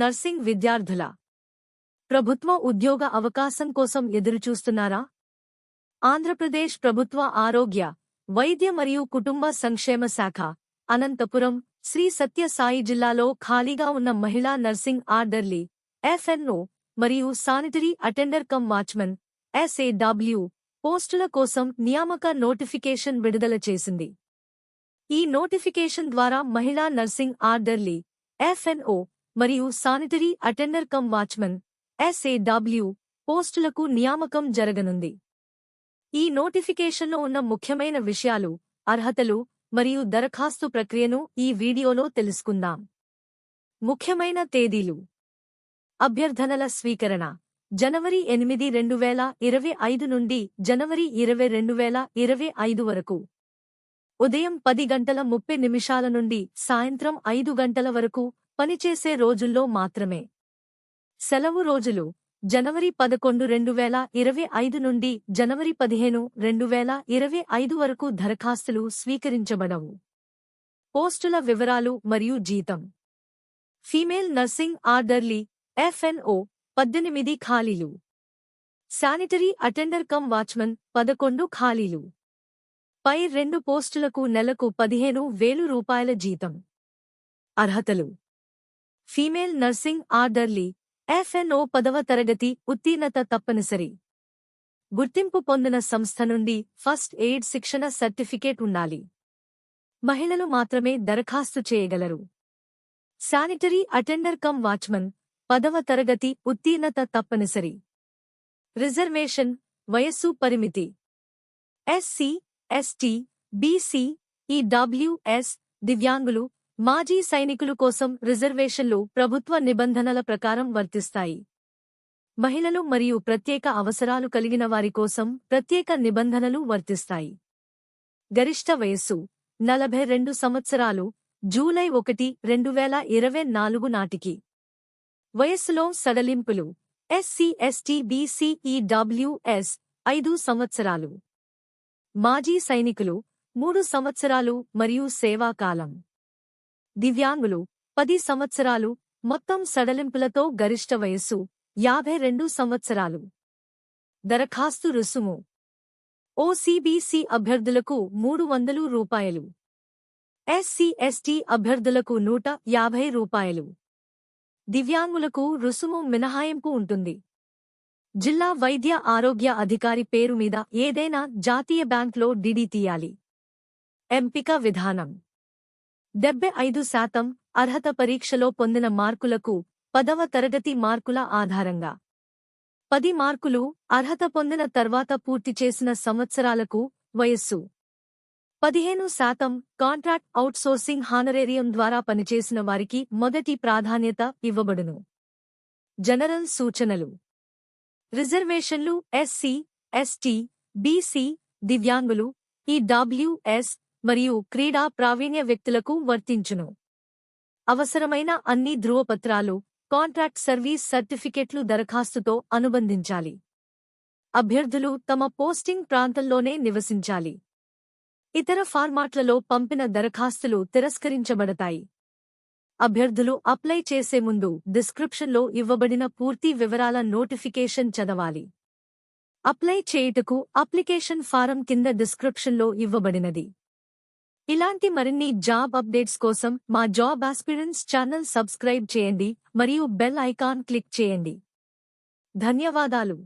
Nursing విద్యార్థుల ప్రభుత్వ ఉద్యోగ అవకాశం కోసం ఎదురుచూస్తున్నారా? ఆంధ్రప్రదేశ్ ప్రభుత్వ ఆరోగ్య వైద్య మరియు కుటుంబ సంక్షేమ శాఖ అనంతపురం శ్రీ సత్య సాయి జిల్లాలో ఖాళీగా ఉన్న మహిళా నర్సింగ్ ఆర్డర్లీ ఎఫ్ఎన్ఓ మరియు sanitary attendant cum watchman SAW పోస్టుల కోసం నియామక నోటిఫికేషన్ విడుదల చేసింది. ఈ నోటిఫికేషన్ ద్వారా మహిళా నర్సింగ్ ఆర్డర్లీ ఎఫ్ఎన్ఓ మరియు sanitary attendant cum watchman SAW పోస్టులకు నియామకం జరగనుంది. ఈ నోటిఫికేషన్లో ఉన్న ముఖ్యమైన విషయాలు అర్హతలు మరియు దరఖాస్తు ప్రక్రియను ఈ వీడియోలో తెలుసుకుందాం. ముఖ్యమైన తేదీలు. అభ్యర్థనల స్వీకరణ. జనవరి ఎనిమిది రెండు వేల ఇరవై ఐదు నుండి జనవరి ఇరవై రెండు వేల ఇరవై ఐదు వరకు. ఉదయం పది గంటల ముప్పై నిమిషాల నుండి సాయంత్రం ఐదు గంటల వరకు పనిచేసే రోజుల్లో మాత్రమే. సెలవు రోజులు జనవరి పదకొండు రెండు వేల ఇరవై ఐదు నుండి జనవరి పదిహేను రెండు వేల ఇరవై ఐదు వరకు దరఖాస్తులు స్వీకరించబడవు. పోస్టుల వివరాలు మరియు జీతం. ఫీమేల్ నర్సింగ్ ఆర్డర్లీ ఎఫ్ఎన్ఓ పద్దెనిమిది ఖాళీలు. శానిటరీ అటెండర్ కమ్ వాచ్మన్ పదకొండు ఖాళీలు. పై రెండు పోస్టులకు నెలకు పదిహేను వేలు రూపాయల జీతం. అర్హతలు. ఫీమేల్ నర్సింగ్ ఆర్డర్లీ ఎఫ్ఎన్ఓ పదవ తరగతి ఉత్తీర్ణత తప్పనిసరి. గుర్తింపు పొందిన సంస్థ నుండి ఫస్ట్ ఎయిడ్ శిక్షణ సర్టిఫికేట్ ఉండాలి. మహిళలు మాత్రమే దరఖాస్తు చేయగలరు. శానిటరీ అటెండర్ కమ్ వాచ్మన్ పదవ తరగతి ఉత్తీర్ణత తప్పనిసరి. రిజర్వేషన్ వయస్సు పరిమితి. ఎస్సీ ఎస్టీ బీసీ ఈడబ్ల్యూఎస్ దివ్యాంగులు మాజీ సైనికులు కోసం రిజర్వేషన్లు ప్రభుత్వ నిబంధనల ప్రకారం వర్తిస్తాయి. మహిళలు మరియు ప్రత్యేక అవసరాలు కలిగిన వారి కోసం ప్రత్యేక నిబంధనలు వర్తిస్తాయి. గరిష్ట వయస్సు నలభై రెండు సంవత్సరాలు జూలై ఒకటి రెండు వేల ఇరవై నాలుగు నాటికి. వయస్సులో సడలింపులు ఎస్సీ ఎస్టీ బీసీ ఐదు సంవత్సరాలు. మాజీ సైనికులు మూడు సంవత్సరాలు మరియు సేవాకాలం దివ్యాంగులు పది సంవత్సరాలు మొత్తం సడలింపులతో గరిష్ట వయస్సు యాభై రెండు సంవత్సరాలు. దరఖాస్తు రుసుము. ఓసీబీసీ అభ్యర్థులకు మూడు వందలు రూపాయలు. ఎస్సీ ఎస్టీ అభ్యర్థులకు నూట యాభై రూపాయలు. దివ్యాంగులకు రుసుము మినహాయింపు ఉంటుంది. జిల్లా వైద్య ఆరోగ్య అధికారి పేరు మీద ఏదైనా జాతీయ బ్యాంక్లో డిడి తీయాలి. ఎంపిక విధానం. డెబ్బై ఐదు శాతం అర్హత పరీక్షలో పొందిన మార్కులకు పదవ తరగతి మార్కుల ఆధారంగా. పది మార్కులు అర్హత పొందిన తర్వాత పూర్తి చేసిన సంవత్సరాలకు వయస్సు. పదిహేను శాతం కాంట్రాక్ట్ అవుట్సోర్సింగ్ హానరేరియం ద్వారా పనిచేసిన వారికి మొదటి ప్రాధాన్యత ఇవ్వబడును. జనరల్ సూచనలు. రిజర్వేషన్లు ఎస్సీ ఎస్టీ బీసీ దివ్యాంగులు ఈడబ్ల్యూఎస్ మరియు క్రీడా ప్రావీణ్య వ్యక్తులకు వర్తించును. అవసరమైన అన్ని ధృవపత్రాలు కాంట్రాక్ట్ సర్వీస్ సర్టిఫికెట్లు దరఖాస్తుతో అనుబంధించాలి. అభ్యర్థులు తమ పోస్టింగ్ ప్రాంతంలోనే నివసించాలి. ఇతర ఫార్మాట్లలో పంపిన దరఖాస్తులు తిరస్కరించబడతాయి. అభ్యర్థులు అప్లై చేసే ముందు డిస్క్రిప్షన్లో ఇవ్వబడిన పూర్తి వివరాల నోటిఫికేషన్ చదవాలి. అప్లై చేయుటకు అప్లికేషన్ ఫారం కింద డిస్క్రిప్షన్లో ఇవ్వబడినది. ఇలాంటి మరిన్ని జాబ్ అప్డేట్స్ కోసం మా జాబ్ ఆస్పిరెంట్స్ ఛానల్ సబ్స్క్రైబ్ చేయండి మరియు బెల్ ఐకాన్ క్లిక్ చేయండి. ధన్యవాదాలు.